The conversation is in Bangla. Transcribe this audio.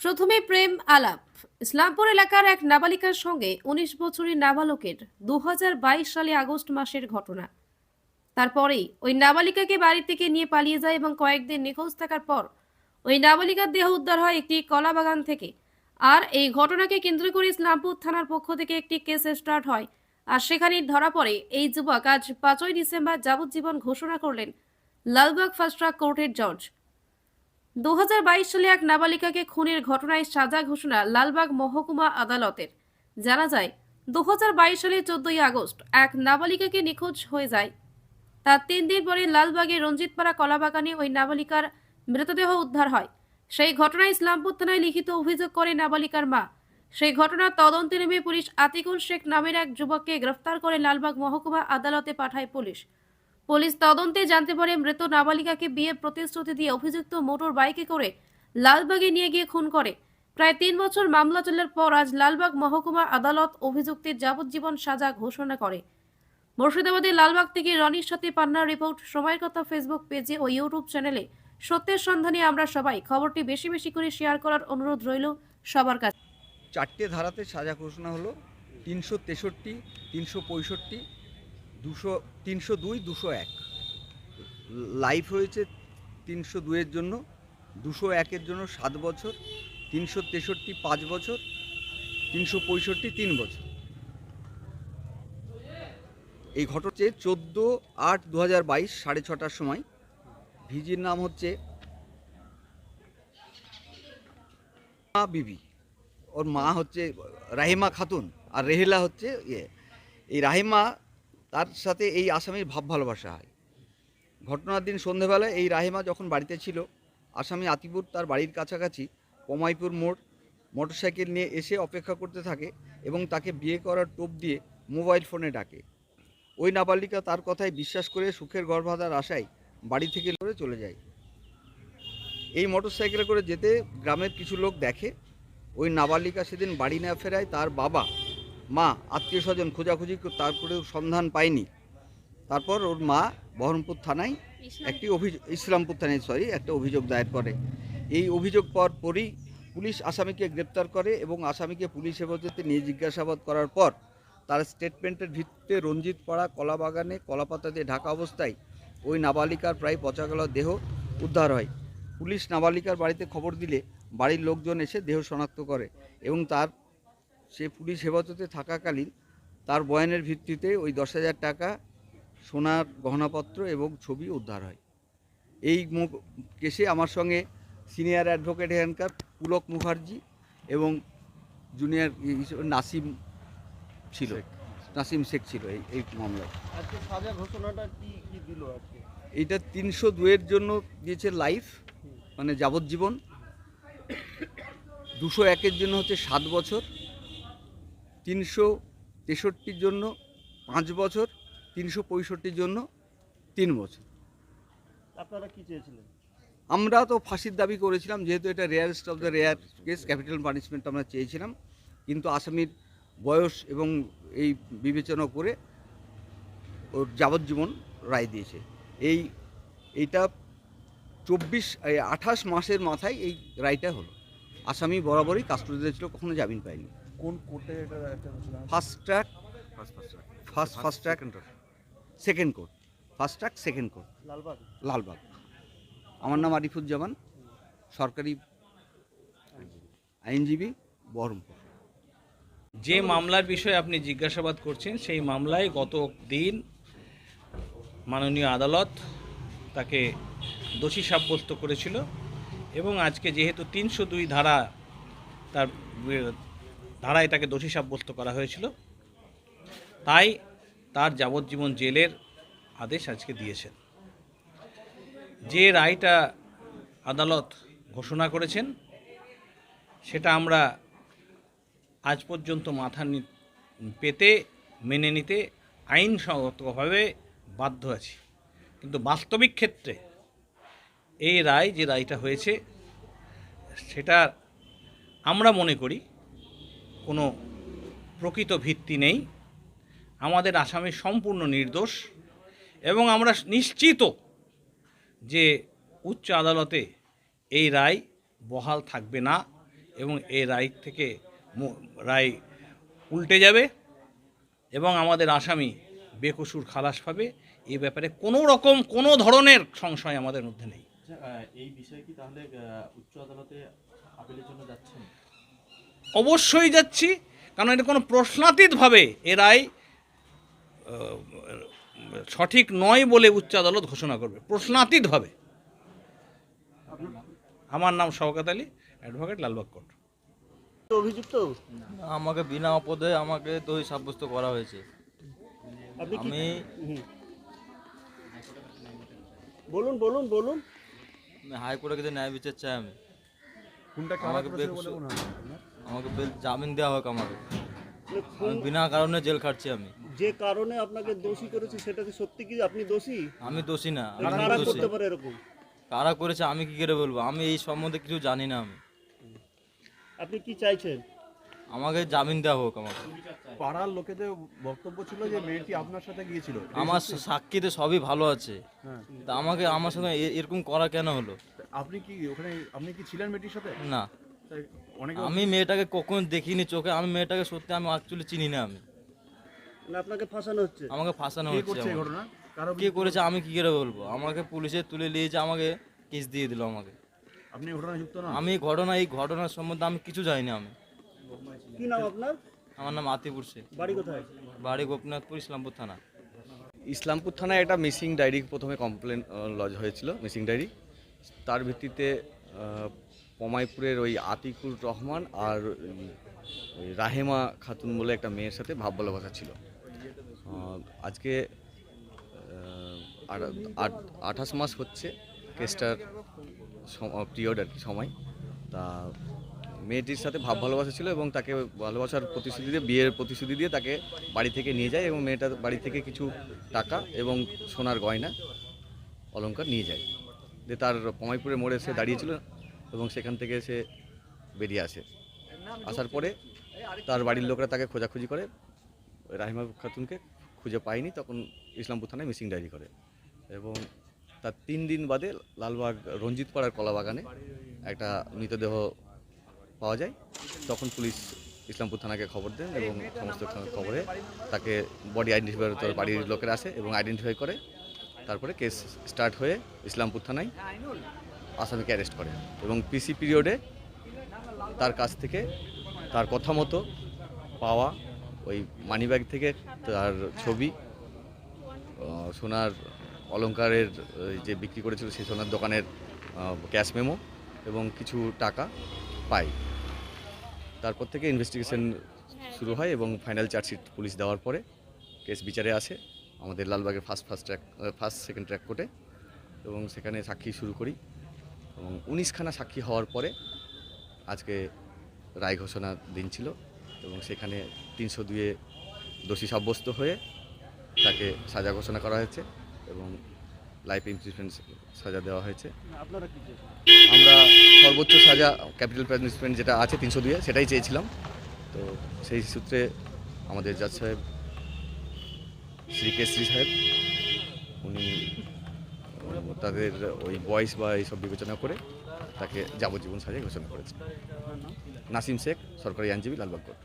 প্রথমে প্রেম আলাপ। ইসলামপুর এলাকার এক নাবালিকার সঙ্গে উনিশ বছরের নাবালকের দু সালে আগস্ট মাসের ঘটনা। তারপরেই ওই নাবালিকাকে বাড়ি থেকে নিয়ে পালিয়ে যায় এবং কয়েকদিন নিখোঁজ থাকার পর ওই নাবালিকার দেহ উদ্ধার হয় একটি কলা বাগান থেকে। আর এই ঘটনাকে কেন্দ্র করে ইসলামপুর থানার পক্ষ থেকে একটি কেস স্টার্ট হয়। আর সেখানেই ধরা পড়ে এই যুবক আজ পাঁচই ডিসেম্বর যাবজ্জীবন ঘোষণা করলেন লালবাগ ফার্স্ট ট্রাক কোর্টের জজ। দুহাজার বাইশ সালে এক নাবালিকাকে খুনের ঘটনায় সাজা ঘোষণা লালবাগ মহকুমা আদালতের। জানা যায়, দুহাজার বাইশ সালে চোদ্দই আগস্ট এক নাবালিকাকে নিখোঁজ হয়ে যায়। তার তিন দিন পরে লালবাগের রঞ্জিতপাড়া কলাবাগানে ওই নাবালিকার মৃতদেহ উদ্ধার হয়। সেই ঘটনায় ইসলামপুর থানায় লিখিত অভিযোগ করে নাবালিকার মা। সেই ঘটনার তদন্তে নেমে পুলিশ আতিকুল শেখ নামের এক যুবককে গ্রেফতার করে লালবাগ মহকুমা আদালতে পাঠায় পুলিশ। পুলিশ তদন্তে জানতে পারে মৃত নাবালিকাকে বিয়ের প্রতিশ্রুতি দিয়ে অভিযুক্ত মোটর বাইকে করে লালবাগে নিয়ে গিয়ে খুন করে। প্রায় তিন বছর মামলা চলার পর আজ লালবাগ মহকুমা আদালত অভিযুক্তের যাবজ্জীবন সাজা ঘোষণা করে। মুর্শিদাবাদের লালবাগ থেকে রনির সাথে পান্নার রিপোর্ট, সময়ের কথা ফেসবুক পেজে ও ইউটিউব চ্যানেলে। সত্যের সন্ধানে আমরা সবাই। খবরটি বেশি বেশি করে শেয়ার করার অনুরোধ রইল সবার কাছে। চারটে ধারাতে সাজা ঘোষণা হলো। তিনশো তেষট্টি, তিনশো পঁয়ষট্টি দুশো, তিনশো দুই, দুশো এক। লাইফ হয়েছে তিনশো দুইয়ের জন্য, দুশো একের জন্য সাত বছর, তিনশো তেষট্টি পাঁচ বছর, তিনশো পঁয়ষট্টি তিন বছর। এই ঘটনা হচ্ছে চোদ্দ আট দু হাজার বাইশ সাড়ে ছটার সময়। ভিজির নাম হচ্ছে মা বিবি। ওর মা হচ্ছে রাহিমা খাতুন আর রেহেলা হচ্ছে ইয়ে। এই রাহিমা তার সাথে এই আসামির ভাব ভালোবাসা হয়। ঘটনার দিন সন্ধেবেলায় এই রাহিমা যখন বাড়িতে ছিল, আসামি আতিপুর তার বাড়ির কাছাকাছি পমাইপুর মোড় মোটরসাইকেল নিয়ে এসে অপেক্ষা করতে থাকে এবং তাকে বিয়ে করার টোপ দিয়ে মোবাইল ফোনে ডাকে। ওই নাবালিকা তার কথায় বিশ্বাস করে সুখের গর্ভাধার আশায় বাড়ি থেকে করে চলে যায়। এই মোটরসাইকেলে করে যেতে গ্রামের কিছু লোক দেখে, ওই নাবালিকা সেদিন বাড়ি না ফেরায় তার বাবা মা আত্মীয় স্বজন খোঁজাখুঁজি তারপরেও সন্ধান পায়নি তারপর ওর মা বহরমপুর থানায় একটি অভিযোগ ইসলামপুর থানায় সরি একটা অভিযোগ দায়ের করে। এই অভিযোগ পর পরই পুলিশ আসামিকে গ্রেপ্তার করে এবং আসামিকে পুলিশ হেফাজতে নিয়ে জিজ্ঞাসাবাদ করার পর তার স্টেটমেন্টের ভিত্তিতে রঞ্জিত পাড়া কলাবাগানে কলাপাতা দিয়ে ঢাকা অবস্থায় ওই নাবালিকার প্রায় পচাগলা দেহ উদ্ধার হয়। পুলিশ নাবালিকার বাড়িতে খবর দিলে বাড়ির লোকজন এসে দেহ শনাক্ত করে এবং তার সে পুলিশ হেফাজতে থাকাকালীন তার বয়ানের ভিত্তিতে ওই দশ হাজার টাকা সোনার গহনাপত্র এবং ছবি উদ্ধার হয়। এই কেসে আমার সঙ্গে সিনিয়র অ্যাডভোকেট এখানকার পুলক মুখার্জি এবং জুনিয়র হিসেবে নাসিম ছিল। নাসিম শেখ ছিল এই এই মামলায়। আজকে সাজা ঘোষণাটা কি কি দিল আজকে? এইটা তিনশো দুয়ের জন্য দিয়েছে লাইফ মানে যাবজ্জীবন। দুশো একের জন্য হচ্ছে সাত বছর। তিনশো তেষট্টির জন্য পাঁচ বছর তিনশো পঁয়ষট্টির জন্য তিন বছর। আপনারা কি চেয়েছিলেন? আমরা তো ফাঁসির দাবি করেছিলাম যেহেতু এটা rarest of the rare case capital punishment আমরা চেয়েছিলাম। কিন্তু আসামির বয়স এবং এই বিবেচনা করে ওর যাবজ্জীবন রায় দিয়েছে। এই এইটা চব্বিশ আঠাশ মাসের মাথায় এই রায়টা হলো। আসামি বরাবরই কাস্টডিতে ছিল কখনো জামিন পায়নি। কোন কোর্টে এটা একটা first track first first track second court first track second court Lalbagh? Lalbagh. আমার নাম আরিফুজ্জামান সরকারি আইনজীবী বহরমপুর। যে মামলার বিষয়ে আপনি জিজ্ঞাসাবাদ করছেন সেই মামলায় গত দিন মাননীয় আদালত তাকে দোষী সাব্যস্ত করেছিল এবং আজকে যেহেতু তিনশো দুই ধারা তার ধারায় তাকে দোষী সাব্যস্ত করা হয়েছিল। তাই তার যাবজ্জীবন জেলের আদেশ আজকে দিয়েছেন। যে রায়টা আদালত ঘোষণা করেছেন, সেটা আমরা আজ পর্যন্ত মাথা পেতে, মেনে নিতে আইনসঙ্গতভাবে বাধ্য আছি। কিন্তু বাস্তবিক ক্ষেত্রে এই রায় যে রায়টা হয়েছে, সেটা আমরা মনে করি কোনো প্রকৃত ভিত্তি নেই। আমাদের আসামি সম্পূর্ণ নির্দোষ এবং আমরা নিশ্চিত যে উচ্চ আদালতে এই রায় বহাল থাকবে না এবং এই রায় থেকে রায় উল্টে যাবে এবং আমাদের আসামি বেকসুর খালাস পাবে। এ ব্যাপারে কোনো রকম কোনো ধরনের সংশয় আমাদের মধ্যে নেই। আচ্ছা, এই বিষয়ে কি তাহলে উচ্চ আদালতে আপিলের জন্য যাচ্ছেন? অবশ্যই যাচ্ছি কারণ এটা কোনো প্রশ্নাতীতভাবে এ রায় সঠিক নয় বলে উচ্চ আদালত ঘোষণা করবে প্রশ্নাতীতভাবে। আমার নাম শওকত আলী অ্যাডভোকেট লালবাগ কোর্ট। অভিযুক্ত? আমাকে বিনা অপদে আমাকে দোষী সাব্যস্ত করা হয়েছে। আমি। বলুন বলুন বলুন। হাইকোর্টে কাছে ন্যায় বিচার চাই আমি। কোনটা আমাকে আমাকে বেল জামিন দেওয়া হোক আমাকে। মানে আমি বিনা কারণে জেল খাটছি আমি। যে কারণে আপনাকে দোষী করেছে সেটা কি সত্যি কি আপনি দোষী? আমি দোষী না আমি কারা দোষী করতে পারে এরকম? কারা করেছে আমি কি করে বলব? আমি এই সম্বন্ধে কিছু জানি না আমি। আপনি কি চাইছেন? আমাকে জামিন দেওয়া হোক আমাকে। পাড়ার লোকেদের বক্তব্য ছিল যে মেয়েটি আপনার সাথে গিয়েছিল। আমার সাক্ষীতে সবই ভালো আছে। হ্যাঁ। তা আমাকে আমার সাথে এ- এরকম করা কেন হলো? আপনি কি ওখানে আপনি কি ছিলেন মেয়েটির সাথে? না। তাই অনেকে আমি মেয়েটাকে কখন দেখিনি চোখে। আমি মেয়েটাকে সত্যি আমি অ্যাকচুয়ালি চিনি না আমি। না আপনাকে ফাঁসানো হচ্ছে। আমাকে ফাঁসানো কে হচ্ছে করছে এই আমাকে। ঘটনা? কারও কে করেছে আমি কি করে বলব? আমাকে পুলিশে তুলে নিয়েছে আমাকে কেস দিয়ে দিল আমাকে। আপনি এই ঘটনায় যুক্ত না? আমি এই ঘটনা এই ঘটনার সম্বন্ধে আমি কিছু জানি না আমি। কি নাম আপনার? আমার নাম আতিপুর শেখ। বাড়ি কোথায়? বাড়ি গোপীনাথপুর ইসলামপুর থানা। ইসলামপুর থানায় একটা মিসিং ডায়েরি প্রথমে কমপ্লেন লজ হয়েছিল মিসিং ডায়েরি। তার ভিত্তিতে আহ, পমাইপুরের ওই আতিকুর রহমান আর রাহেমা খাতুন বলে একটা মেয়ের সাথে ভাব ভালোবাসা ছিল। আহ, আজকে আঠাশ মাস হচ্ছে কেসটার পিরিয়ড আর কি সময়। তা মেয়েটির সাথে ভাব ভালোবাসা ছিল এবং তাকে ভালোবাসার প্রতিশ্রুতি দিয়ে বিয়ের প্রতিশ্রুতি দিয়ে তাকে বাড়ি থেকে নিয়ে যায় এবং মেয়েটা বাড়ি থেকে কিছু টাকা এবং সোনার গয়না অলঙ্কার নিয়ে যায়। যে তার পমাইপুরের মোড়ে সে দাঁড়িয়েছিল। এবং সেখান থেকে সে বেরিয়ে আসে। আসার পরে তার বাড়ির লোকরা তাকে খোঁজাখুঁজি করে। রাহিমা খাতুনকে খুঁজে পায়নি তখন ইসলামপুর থানায় মিসিং ডায়েরি করে। এবং তার তিন দিন বাদে লালবাগ রঞ্জিত পাড়ার কলাবাগানে একটা মৃতদেহ পাওয়া যায়। তখন পুলিশ ইসলামপুর থানাকে খবর দেন এবং সমস্ত খবরে তাকে বডি আইডেন্টিফাই তার বাড়ির লোকেরা আসে এবং আইডেন্টিফাই করে। তারপরে কেস স্টার্ট হয়ে ইসলামপুর থানায় আসামিকে অ্যারেস্ট করে। এবং পিসি পিরিয়ডে তার কাছ থেকে তার কথা মতো পাওয়া ওই মানিব্যাগ থেকে তার ছবি সোনার অলংকারের আহ, যে বিক্রি করেছিল সেই সোনার দোকানের ক্যাশ মেমো এবং কিছু টাকা পাই তারপর থেকে ইনভেস্টিগেশন শুরু হয় এবং ফাইনাল চার্জশিট পুলিশ দেওয়ার পরে কেস বিচারে আসে আমাদের লালবাগের first first track first second track কোর্টে এবং সেখানে সাক্ষী শুরু করি। এবং উনিশখানা সাক্ষী হওয়ার পরে আজকে রায় ঘোষণার দিন ছিল এবং সেখানে তিনশো দুয়ে দোষী সাব্যস্ত হয়ে তাকে সাজা ঘোষণা করা হয়েছে এবং লাইফ ইমপ্রিজমেন্ট সাজা দেওয়া হয়েছে। আমরা সর্বোচ্চ সাজা ক্যাপিটাল পানিশমেন্ট যেটা আছে তিনশো দুয়ে সেটাই চেয়েছিলাম। তো সেই সূত্রে আমাদের জাজ সাহেব শ্রী কেশরী সাহেব উনি তাদের ওই বয়স বা এইসব বিবেচনা করে তাকে যাবজ্জীবন সাজা ঘোষণা করেছে। নাসিম শেখ, সরকারি আইনজীবী, লালবাগ কোর্ট।